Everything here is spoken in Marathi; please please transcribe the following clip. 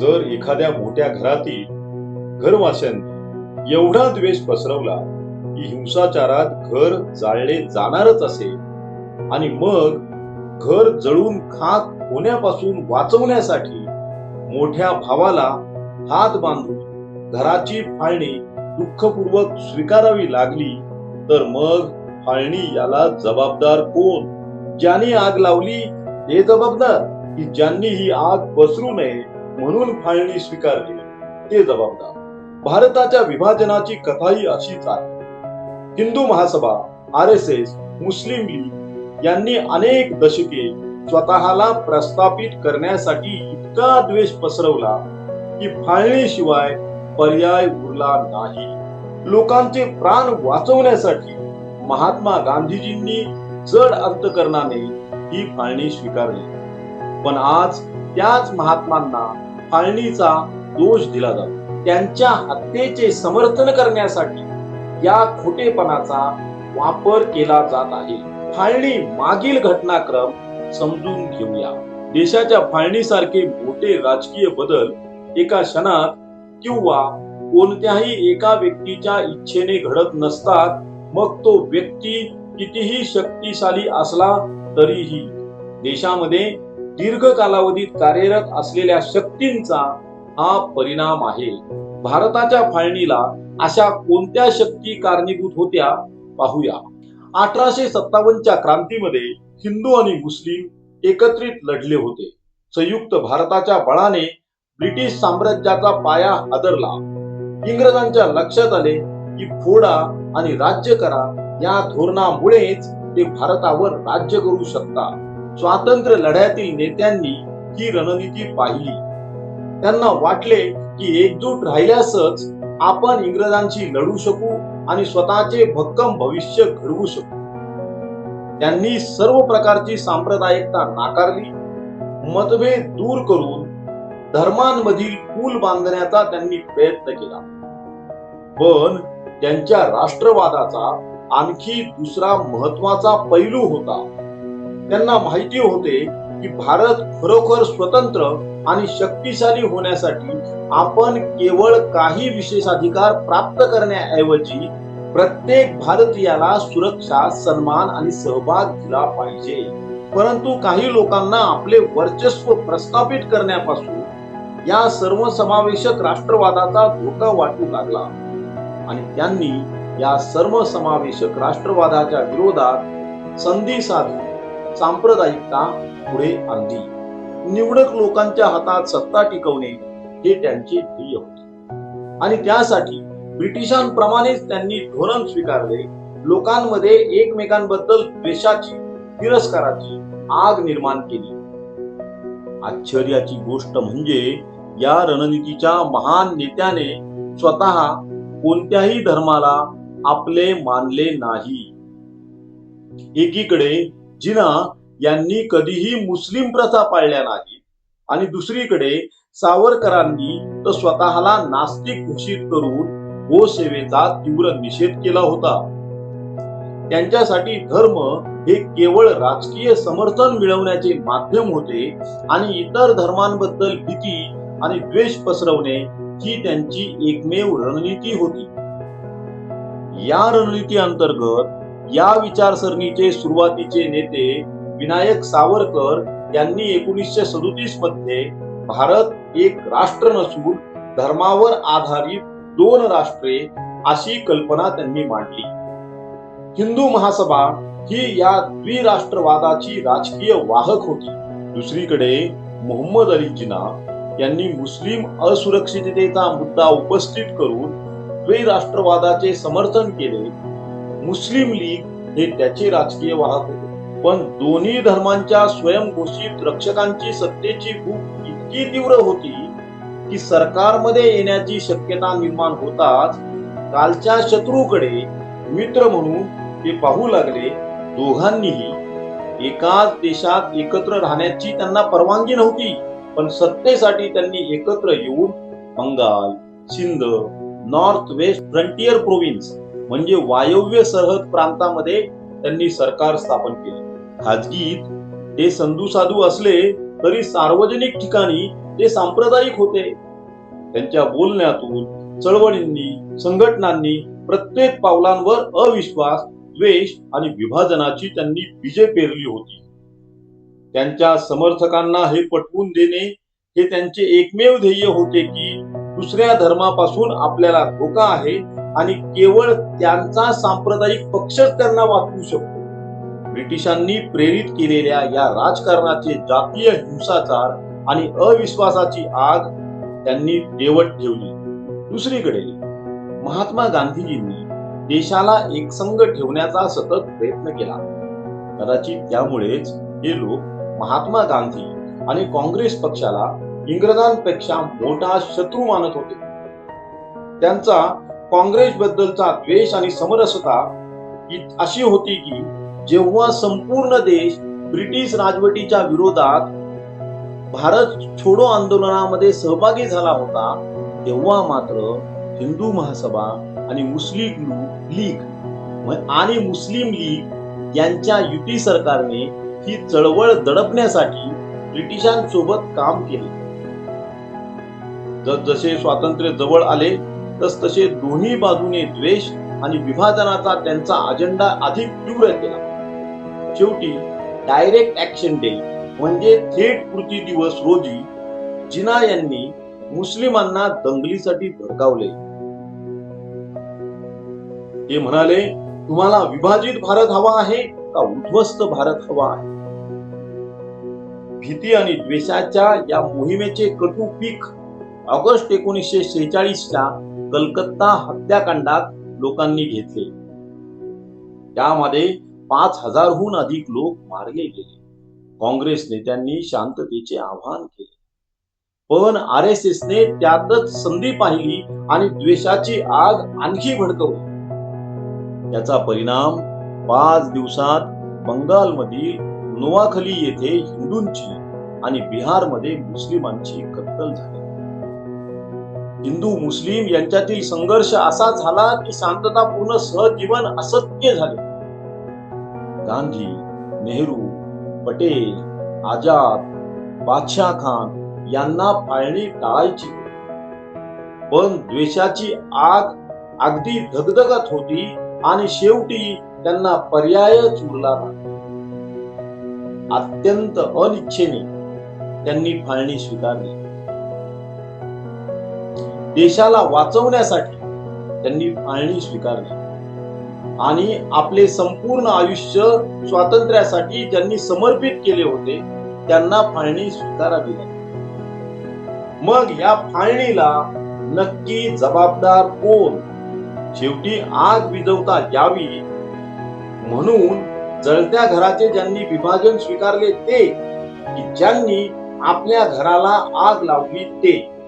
जर एखाद्या मोठ्या घरातील घरवाशांनी एवढा द्वेष पसरवला की हिंसाचारात घर जाळले जाणारच असेल आणि मग घर जळून खाक होण्यापासून वाचवण्यासाठी मोठ्या भावाला हात बांधून घराची फाळणी दुःखपूर्वक स्वीकारावी लागली तर मग फाळणी याला जबाबदार कोण? ज्याने आग लावली ते जबाबदार की ज्यांनी ही आग पसरू नये? म्हणून फाळणी स्वीकारली. ते जबाबदार. भारताच्या विभाजनाची कथाही अशीच आहे. Hindu Mahasabha R S S Muslim League यांनी अनेक दशके स्वतःला प्रस्थापित करण्यासाठी इतका द्वेष पसरवला की फाळणीशिवाय पर्याय उरला नाही. लोकांचे प्राण वाचवण्यासाठी महात्मा गांधीजींनी जड अंतकरणाने ही फाळणी स्वीकारली. पण आज त्याच महात्मांना फाळणीचा दोष दिला जातो. त्यांच्या हत्येचे समर्थन करण्यासाठी या खोटेपणाचा वापर केला जात आहे. फाळणी मागील घटनाक्रम समजून घेऊया. देशाच्या फाळणीसारखे मोठे राजकीय बदल एका क्षणात किंवा कोणत्याही एका व्यक्तीच्या इच्छेने घडत नसतात मग तो व्यक्ती कितीही शक्तिशाली असला तरीही देशामध्ये दीर्घ कालावधीत कार्यरत असलेल्या शक्तींचा हा परिणाम आहे. भारताच्या फाळणीला अशा कोणत्या शक्ती कारणीभूत होत्या? पाहूया. अठराशे सत्तावन्नच्या क्रांतीमध्ये हिंदू आणि मुस्लिम एकत्रित लढले होते. संयुक्त भारताच्या बळाने ब्रिटिश साम्राज्याचा पाया हादरला. इंग्रजांच्या लक्षात आले की फोडा आणि राज्य करा या धोरणामुळेच ते भारतावर राज्य करू शकतात. स्वातंत्र्य लढ्यातील नेत्यांनी ही रणनीती पाहिली. त्यांना वाटले की एकजूट राहिल्यासच आपण इंग्रजांशी लढू शकू आणि स्वतःचे भक्कम भविष्य घडवू शकू. त्यांनी सर्व प्रकारची सांप्रदायिकता नाकारली. मतभेद दूर करून धर्मांमधील पूल बांधण्याचा त्यांनी प्रयत्न केला. पण त्यांच्या राष्ट्रवादाचा आणखी दुसरा महत्त्वाचा पैलू होता. त्यांना माहिती होते की भारत खरोखर स्वतंत्र आणि शक्तिशाली होण्यासाठी आपण केवळ काही विशेषाधिकार प्राप्त करण्याऐवजी प्रत्येक भारतीयाला सुरक्षा सन्मान आणि सहभाग दिला पाहिजे. परंतु काही लोकांना आपले वर्चस्व प्रस्थापित करण्यापासून या सर्वसमावेशक राष्ट्रवादाचा धोका वाटू लागला आणि त्यांनी या सर्वसमावेशक राष्ट्रवादाच्या विरोधात संधी साधून सांप्रदायिकता पुढे आणली. निवडक लोकांच्या हातात सत्ता टिकवणे हे त्यांचे ध्येय होते. आणि त्यासाठी ब्रिटिशांप्रमाणेच त्यांनी धोरण स्वीकारले. लोकांमध्ये एकमेकांबद्दल द्वेषाची तिरस्काराची आग निर्माण केली. आश्चर्याची गोष्ट म्हणजे या रणनीतीच्या महान नेत्याने स्वतः कोणत्याही धर्माला आपले मानले नाही. एकीकडे जिना यांनी कधीही मुस्लिम प्रथा पाळल्या नाही आणि दुसरीकडे सावरकरांनी तर स्वतःला नास्तिक घोषित करून गोसेवेचा तीव्र निषेध केला होता. त्यांच्यासाठी धर्म हे केवळ राजकीय समर्थन मिळवण्याचे माध्यम होते आणि इतर धर्मांबद्दल भीती आणि द्वेष पसरवणे ही त्यांची एकमेव रणनीती होती. या रणनीती अंतर्गत या विचारसरणीचे सुरुवातीचे नेते विनायक सावरकर यांनी एकोणीसशे सदोतीसमध्ये भारत एक राष्ट्र नसून धर्मावर आधारित दोन राष्ट्रे अशी कल्पना त्यांनी मांडली. हिंदू महासभा ही या द्विराष्ट्रवादाची राजकीय वाहक होती. दुसरीकडे मोहम्मद अली जिना यांनी मुस्लिम असुरक्षिततेचा मुद्दा उपस्थित करून द्विराष्ट्रवादाचे समर्थन केले. मुस्लिम लीग हे त्याचे राजकीय वाहक होते. पण दोन्ही धर्मांच्या स्वयंघोषित रक्षकांची सत्तेची भूक इतकी तीव्र होती की सरकारमध्ये येण्याची शक्यता निर्माण होताच कालच्या शत्रूकडे मित्र म्हणून ते पाहू लागले. दोघांनीही एकाच देशात एकत्र राहण्याची त्यांना परवानगी नव्हती पण सत्तेसाठी त्यांनी एकत्र येऊन Bengal Sindh North West Frontier Province म्हणजे वायव्य सरहद प्रांतामध्ये त्यांनी सरकार स्थापन केले. खाजगीत ते संधू साधू असले तरी सार्वजनिक ठिकाणी ते सांप्रदायिक होते. त्यांच्या बोलण्यातून चळवळींनी संघटनांनी प्रत्येक पावलांवर अविश्वास द्वेष आणि विभाजनाची त्यांनी बीजे पेरली होती. त्यांच्या समर्थकांना हे पटवून देणे हे त्यांचे एकमेव ध्येय होते की दुसऱ्या धर्मापासून आपल्याला धोका आहे आणि केवळ त्यांचा सांप्रदायिक पक्षच त्यांना वाचवू शकतो. ब्रिटिशांनी प्रेरित केलेल्या या राजकारणाचे जातीय हिंसाचार आणि अविश्वासाची आग त्यांनी देवट ठेवली. दुसरीकडे महात्मा गांधीजींनी देशाला एकसंघ ठेवण्याचा सतत प्रयत्न केला. कदाचित त्यामुळेच हे लोक महात्मा गांधी आणि काँग्रेस पक्षाला इंग्रजांपेक्षा मोठा शत्रू मानत होते. त्यांचा काँग्रेस बद्दलचा द्वेष आणि समरसता अशी होती की जेव्हा संपूर्ण देश ब्रिटिश राजवटीच्या विरोधात भारत छोडो आंदोलनामध्ये सहभागी झाला होता तेव्हा मात्र हिंदू महासभा आणि मुस्लिम लीग आणि मुस्लिम लीग यांच्या युती सरकारने ही चळवळ दडपण्यासाठी ब्रिटिशांसोबत काम केले. जसे स्वातंत्र्य जवळ आले तस तसे दोन्ही बाजूने द्वेष आणि विभाजनाचा त्यांचा अजेंडा अधिक तीव्र केला. शेवटी डायरेक्ट ऍक्शन डे म्हणजे थेट कृती दिवस रोजी जिना यांनी मुस्लिमांना दंगलीसाठी भडकावले. ते म्हणाले तुम्हाला विभाजित भारत हवा आहे का उद्ध्वस्त भारत हवा आहे? भीती आणि द्वेषाच्या या मोहिमेचे कटू पीक ऑगस्ट एकोणीसशे शेहेचाळीसच्या कलकत्ता हत्याकांडात लोकांनी घेतले. त्यामध्ये पाच हजारहून अधिक लोक मारले गेले. काँग्रेस नेत्यांनी शांततेचे आवाहन केले. पण आर एस एसने त्यातच संधी पाहिली आणि द्वेषाची आग आणखी भडकवली. याचा परिणाम पाच दिवसात बंगालमधील नोवाखली येथे हिंदूंची आणि बिहारमध्ये मुस्लिमांची कत्तल झाली. हिंदू मुस्लिम यांच्यातील संघर्ष असा झाला की शांततापूर्ण सहजीवन असत्य झाले. गांधी नेहरू पटेल आझाद बादशाह खान यांना फाळणी टाळायची. पण द्वेषाची आग अगदी धगधगत होती आणि शेवटी त्यांना पर्यायच उरला अत्यंत अनिच्छेने त्यांनी फाळणी स्वीकारली. देशाला वाचवण्यासाठी त्यांनी फाळणी स्वीकारली. आणि आपले संपूर्ण आयुष्य स्वातंत्र्यासाठी ज्यांनी समर्पित केले होते त्यांना फाळणी स्वीकारावी लागली. मग या फाळणीला नक्की जबाबदार कोण? शेवटी आग विजवता यावी म्हणून जळत्या घराचे ज्यांनी विभाजन स्वीकारले ते की ज्यांनी आपल्या घराला आग लावली ते.